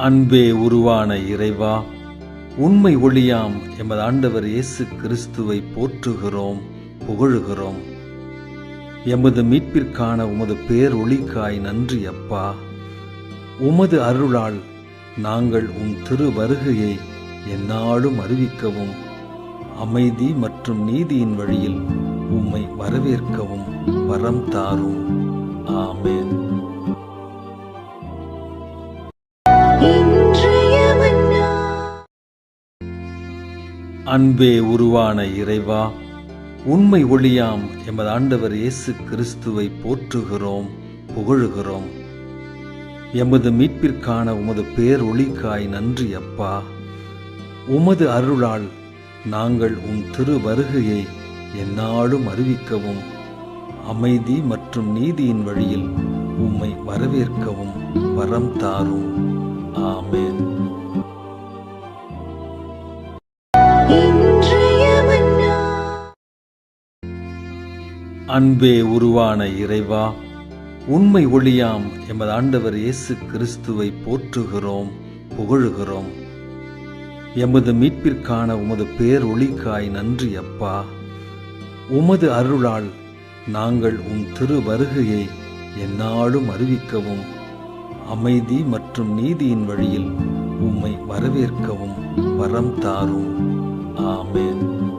அன்பே உருவான இறைவா உண்மை ஒளியாம் எமது ஆண்டவர் இயேசு கிறிஸ்துவை போற்றுகிறோம் புகழுகிறோம். எமது மீட்பிற்கான உமது பேரொளிக்காய் நன்றி அப்பா. உமது அருளால் நாங்கள் உம் திரு வருகையை எந்நாளும் அறிவிக்கவும் அமைதி மற்றும் நீதியின் வழியில் உம்மை வரவேற்கவும் வரம் தாரும். ஆமேன். அன்பே உருவான இறைவா உண்மை ஒளியாம் எமது ஆண்டவர் இயேசு கிறிஸ்துவை போற்றுகிறோம் புகழுகிறோம். எமது மீட்பிற்கான உமது பேரொளிக்காய் நன்றி அப்பா. உமது அருளால் நாங்கள் உம் திரு வருகையை எந்நாளும் அறிவிக்கவும் அமைதி மற்றும் நீதியின் வழியில் உம்மை வரவேற்கவும் வரம் தாரும். அன்பே உருவான இறைவா உண்மை ஒளியாம் எமது ஆண்டவர் இயேசு கிறிஸ்துவை போற்றுகிறோம் புகழுகிறோம். எமது மீட்பிற்கான உமது பேரொளிக்காய் நன்றி அப்பா. உமது அருளால் நாங்கள் உம் திரு வருகையை எந்நாளும் அறிவிக்கவும் அமைதி மற்றும் நீதியின் வழியில் உம்மை வரவேற்கவும் வரம் தாரும். ஆமேன்.